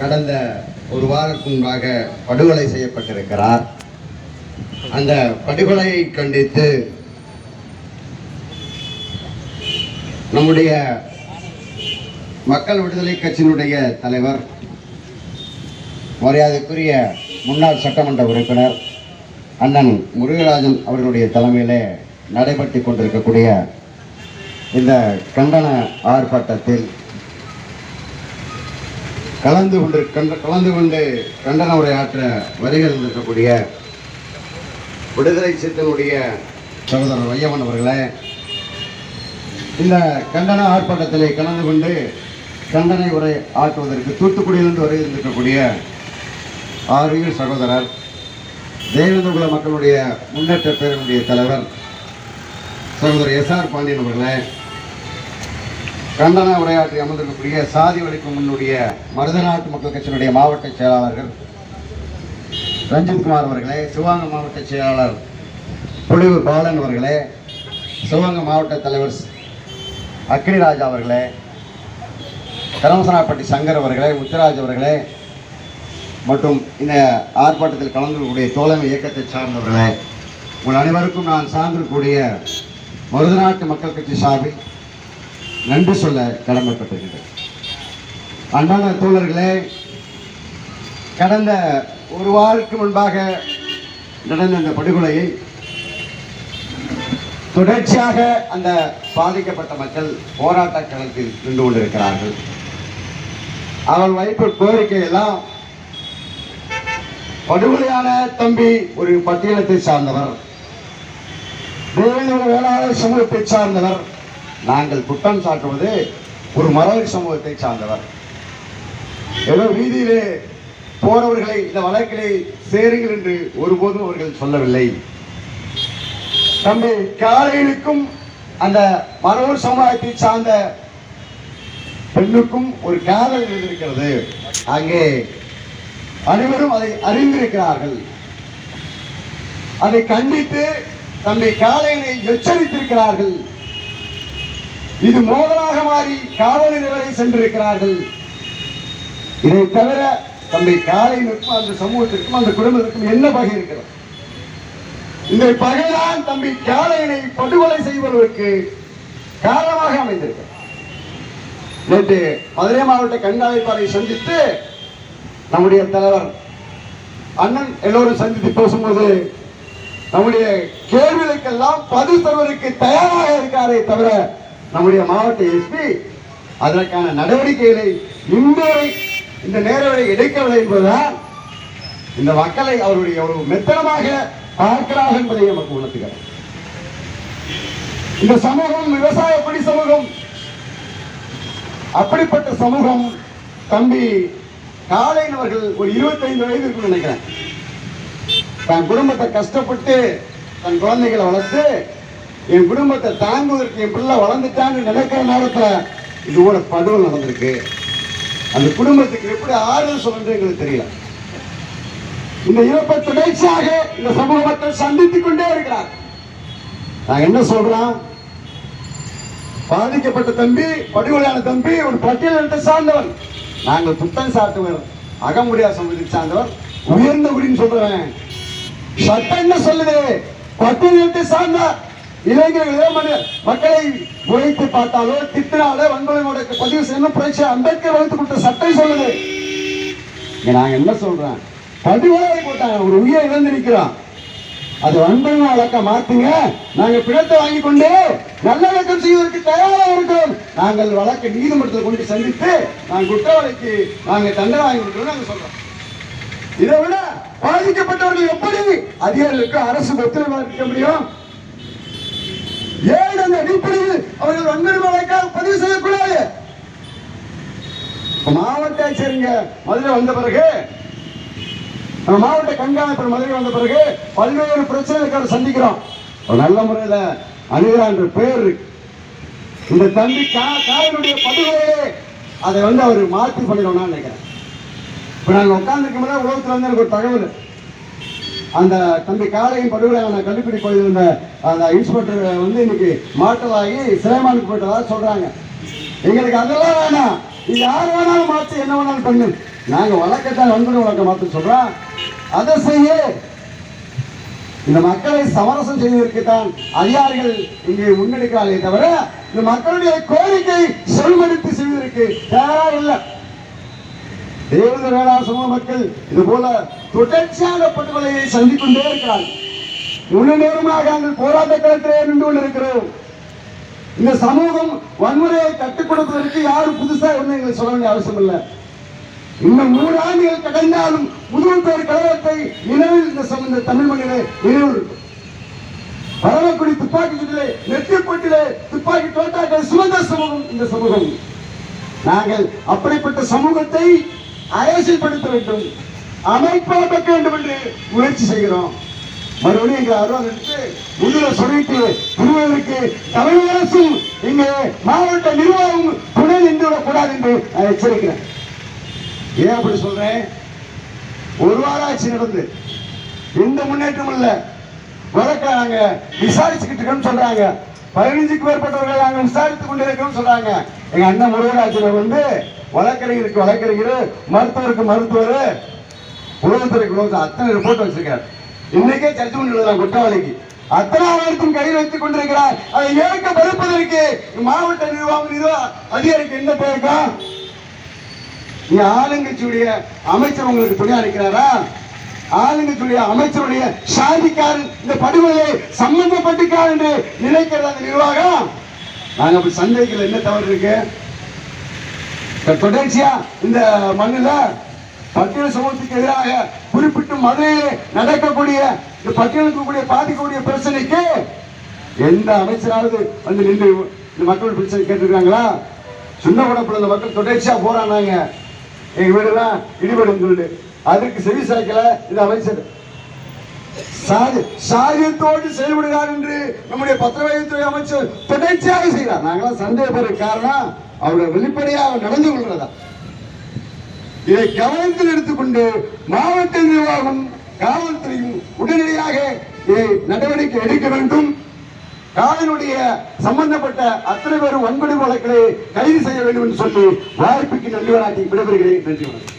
கடந்த ஒரு வாரத்துக்கு முன்பாக படுகொலை செய்யப்பட்டிருக்கிறார். அந்த படுகொலையை கண்டித்து நம்முடைய மக்கள் விடுதலை கட்சியினுடைய தலைவர் மரியாதைக்குரிய முன்னாள் சட்டமன்ற உறுப்பினர் அண்ணன் முருகராஜன் அவர்களுடைய தலைமையிலே நடைபெற்று கொண்டிருக்கக்கூடிய இந்த கண்டன ஆர்ப்பாட்டத்தில் கலந்து கொண்டு கண்ட கலந்து கொண்டு கண்டன உரையாற்ற வரிகள் இருக்கக்கூடிய விடுதலை சித்தனுடைய சகோதரர் வையவன் அவர்களே இந்த கண்டன ஆர்ப்பாட்டத்திலே கலந்து கொண்டு கண்டனை உரை ஆற்றுவதற்கு தூத்துக்குடியிலிருந்து வருகை இருக்கக்கூடிய ஆரியர் சகோதரர் தேவேந்திரகுல மக்களுடைய முன்னேற்ற பேரனுடைய தலைவர் சகோதரர் எஸ் ஆர் பாண்டியன் அவர்களே கண்டன உரையாற்றி அமர்ந்திருக்கக்கூடிய சாதி ஒழிப்பு முன்னுடைய மருதநாட்டு மக்கள் கட்சியினுடைய மாவட்ட செயலாளர்கள் ரஞ்சித்குமார் அவர்களே சிவகங்கை மாவட்ட செயலாளர் பொழிவு பாலன் அவர்களே சிவகங்கை மாவட்ட தலைவர் அக்னிராஜ் அவர்களே கரமசனாப்பட்டி சங்கர் அவர்களே முத்துராஜ் அவர்களே மற்றும் இந்த ஆர்ப்பாட்டத்தில் கலந்து கொள்ளக்கூடிய தோழமை இயக்கத்தை சார்ந்தவர்களே உங்கள் அனைவருக்கும் நான் சார்ந்திருக்கக்கூடிய மருதநாட்டு மக்கள் கட்சி சார்பில் நன்றி சொல்ல கடமைப்பட்டிருக்கிறேன். அன்பான தோழர்களே கடந்த ஒரு வாரத்துக்கு முன்பாக நடந்த அந்த படுகொலையை தொடர்ச்சியாக அந்த பாதிக்கப்பட்ட மக்கள் போராட்ட களத்தில் நின்று கொண்டிருக்கிறார்கள். அவள் வைப்பு கோரிக்கை எல்லாம் படுகொலையான தம்பி ஒரு பட்டியலத்தை சார்ந்தவர் வேளாளர் சமூகத்தை சார்ந்தவர் நாங்கள் குற்றம் சாட்டுவது ஒரு மரவர் சமூகத்தை சார்ந்தவர். ஏதோ வீதியிலே போறவர்களை இந்த வழக்கிலே சேருங்கள் என்று ஒருபோதும் அவர்கள் சொல்லவில்லை. தம்பி காலையிலுக்கும் அந்த மரவர் சமுதாயத்தை சார்ந்த பெண்ணுக்கும் ஒரு காதல் இருந்திருக்கிறது. அங்கே அனைவரும் அதை அறிந்திருக்கிறார்கள். அதை கண்டித்து தன்னை காலையினை எச்சரித்திருக்கிறார்கள். இது மோதலாக மாறி காவல் வரை சென்றிருக்கிறார்கள். இதை தவிர தன்னை காலையினுக்கும் அந்த சமூகத்திற்கும் அந்த குடும்பத்திற்கும் என்ன பகை இருக்கிறது? இந்த பகைதான் தம்பி காலையினை படுகொலை செய்வதற்கு காரணமாக அமைந்திருக்கிறது. நேற்று மதுரை மாவட்ட கண்காணிப்பாளரை சந்தித்து நம்முடைய தலைவர் அண்ணன் எல்லோரும் சந்தித்து பேசும்போது நம்முடைய கேள்விகளுக்கெல்லாம் பதில் தருவதற்கு தயாராக இருக்காரே தவிர நம்முடைய மாவட்ட எஸ்பி அதற்கான நடவடிக்கைகளை இன்றுவரை இந்த நேரவரை எடுக்கவில்லை என்பதுதான் இந்த மக்களை அவருடைய ஒரு மெத்தனமாக பார்க்கிறார்கள் என்பதை நமக்கு உணர்த்துகிறார் இந்த சமூகம் விவசாய படி சமூகம் அப்படிப்பட்ட சமூகம் தம்பி காலையின் அவர்கள் ஒரு இருபத்தைந்து வயது இருக்குன்னு நினைக்கிறேன். தன் குடும்பத்தை கஷ்டப்பட்டு தன் குழந்தைகளை வளர்த்து என் குடும்பத்தை தாங்குவதற்கு என் பிள்ளை வளர்ந்துட்டான்னு நினைக்கிற நேரத்தில் இது கூட படுகொலை நடந்திருக்கு. அந்த குடும்பத்துக்கு எப்படி ஆறுதல் சொல்லணும் எங்களுக்கு தெரியல. இந்த இருபத்தி தொடர்ச்சியாக இந்த சமூக மக்கள் சந்தித்துக் கொண்டே இருக்கிறார். நான் என்ன சொல்றேன்? பாதிக்கப்பட்ட தம்பி படுகொலையான தம்பி ஒரு பட்டியலினத்தை சார்ந்தவன். நாங்கள் புத்தன் சாட்டுவர் அகமுடியா சமூகத்தை சார்ந்தவர். உயர்ந்த குடின்னு சொல்றேன். சட்டம் என்ன சொல்லுது? பட்டியலினத்தை சார்ந்தார். இளைஞர்களோ மக்களை உழைத்து பார்த்தாலோ திட்டினாலோ வன்கொலை பதிவு செய்யணும் புரட்சி அம்பேத்கர் வகுத்து கொடுத்த சட்டம் சொல்லுது. நாங்க என்ன சொல்றேன்? படுகொலை போட்டாங்க ஒரு உயிரை இழந்து நிக்கிறோம் அது வன்பன் வழக்க மாத்துங்க. நாங்க பிணத்தை வாங்கி கொண்டு நல்ல வழக்கம் செய்வதற்கு தயாராக இருக்கிறோம். நாங்கள் வழக்கை நீதிமன்றத்தில் கொண்டு சந்தித்து நாங்கள் குற்றவாளிக்கு நாங்க தண்டனை வாங்கி கொடுக்கிறோம் நாங்க சொல்றோம். இதை விட பாதிக்கப்பட்டவர்கள் எப்படி அதிகாரிகளுக்கு அரசு ஒத்துழைப்பு இருக்க முடியும்? ஏன் அந்த அடிப்படையில் அவர்கள் வன்முறை வழக்காக பதிவு செய்யக்கூடாது? மாவட்ட ஆட்சியருங்க மதுரை வந்த பிறகு நம்ம மாவட்ட கண்காணிப்பு மதுரை வந்த பிறகு பல்வேறு பிரச்சனைகளுக்கு சந்திக்கிறோம். ஒரு நல்ல முறையில் அணுகிறான்ற பேர் இருக்கு. இந்த தம்பி கா- காயனுடைய படுகொலையே அதை வந்து அவர் மாற்றி பண்ணிடணும்னு நினைக்கிறேன். இப்போ நாங்கள் உட்காந்துருக்கும் போது உலகத்தில் வந்து எனக்கு ஒரு தகவல். அந்த தம்பி காளையும் படுகொலையான கள்ளிக்குடி கோயில் இருந்த அந்த இன்ஸ்பெக்டர் வந்து இன்னைக்கு மாற்றலாகி சிலைமானுக்கு போயிட்டதா சொல்றாங்க. எங்களுக்கு அதெல்லாம் வேணாம். நீ யார் வேணாலும் மாற்றி என்ன வேணாலும் பண்ணு. நாங்க வழக்கத்தான் வந்துடும் வழக்கம் மாத்த சொல்றோம். அதை செய்ய. இந்த மக்களை சமரசம் செய்வதற்கு தான் அதிகாரிகள் இங்கே முன்னெடுக்கிறார்களே தவிர இந்த மக்களுடைய கோரிக்கை செல்வெடுத்து செய்வதற்கு தயாரா இல்லை. தேவத வேளாண் சமூக மக்கள் இது போல தொடர்ச்சியாக படுகொலையை சந்திக் இருக்கிறார் இவ்வளவு நேரமாக நாங்கள் போராட்ட களத்திலே நின்று கொண்டிருக்கிறோம். இந்த சமூகம் வன்முறையை கட்டுக் கொடுப்பதற்கு யாரும் புதுசா ஒண்ணு எங்களுக்கு சொல்ல வேண்டிய அவசியம் இல்லை. இன்னும் மூணு ஆண்டுகள் கடந்தாலும் முதுகுத்தோர் கழகத்தை நினைவில் இந்த சமூக தமிழ் மண்ணிலே நினைவு பரவக்குடி துப்பாக்கி சுட்டிலே நெத்திப்பட்டிலே துப்பாக்கி தோட்டாக்கள் சுமந்த சமூகம் இந்த சமூகம். நாங்கள் அப்படிப்பட்ட சமூகத்தை அரசியல்படுத்த வேண்டும். அமைப்பாக்க வேண்டும் என்று முயற்சி செய்கிறோம். மறுபடியும் எங்களை அருவாங்க எடுத்து உள்ள சொல்லிட்டு திருவள்ளுக்கு தமிழக அரசும் இங்கே மாவட்ட நிர்வாகம் துணை நின்று கூடாது என்று நான் எச்சரிக்கிறேன். ஏன் அப்படி சொல்றேன்? ஒரு வாரம் ஆட்சி நடந்து. எந்த முன்னேற்றமும் இல்லை. வழக்க நாங்க விசாரிச்சுக்கிட்டு இருக்கோம்னு சொல்றாங்க. பதினஞ்சுக்கு மேற்பட்டவர்கள் நாங்கள் விசாரித்துக் கொண்டிருக்கிறோம் சொல்றாங்க. எங்க அண்ணன் முருகராஜன் வந்து வழக்கறிஞருக்கு வழக்கறிஞர் மருத்துவருக்கு மருத்துவர் உளவுத்துறை உலகத்தை அத்தனை ரிப்போர்ட் வச்சிருக்காரு. இன்னைக்கே ஜட்ஜ்மெண்ட் எழுதலாம் குற்றவாளிக்கு. அத்தனை ஆயிரத்தும் கையில் வைத்துக் கொண்டிருக்கிறார். அதை ஏற்க மறுப்பதற்கு மாவட்ட நிர்வாக நிர்வாக அதிகாரிக்கு என்ன தேவைக்கா? நீ ஆளுங்கட்சியுடைய அமைச்சர் உங்களுக்கு துணையா இருக்கிறாரா ஆளுங்கட்சியுடைய அமைச்சருடைய சாதிக்காரன் இந்த படுகொலை சம்பந்தப்பட்டிருக்கார் என்று நினைக்கிறது அந்த நிர்வாகம். நாங்க அப்படி சந்தேகத்தில் என்ன தவறு இருக்கு? தொடர்ச்சியா இந்த மண்ணுல பட்டியல் சமூகத்துக்கு எதிராக குறிப்பிட்டு மதுரையிலே நடக்கக்கூடிய இந்த பட்டியலுக்கு கூடிய பாதிக்கக்கூடிய பிரச்சனைக்கு எந்த அமைச்சராவது வந்து நின்று இந்த மக்கள் பிரச்சனை கேட்டிருக்காங்களா? சின்ன குடப்புல இந்த மக்கள் தொடர்ச்சியா போறானாங்க எங்க வீடுலாம் இடிபடும் சொல்லிட்டு. அதுக்கு செவி சாய்க்கல இந்த அமைச்சர். சாரியத்தோடு சாதியத்தோடு செயல்படுகிறார் என்று நம்முடைய பத்திரவாதித்துறை அமைச்சர் தொடர்ச்சியாக செய்கிறார். நாங்களாம் சந்தேகப்படுற காரணம் அவர்கள் வெளிப்படையாக நடந்து கொள்றதா இதை கவனத்தில் எடுத்துக்கொண்டு மாவட்ட நிர்வாகம் காவல்துறையும் உடனடியாக இதை நடவடிக்கை எடுக்க வேண்டும். காவலுடைய சம்பந்தப்பட்ட அத்தனை பேரும் வன்கொடுமை வழக்குகளை கைது செய்ய வேண்டும் என்று சொல்லி வாய்ப்புக்கு நன்றி வராட்டி விடைபெறுகிறேன் நன்றி வணக்கம்.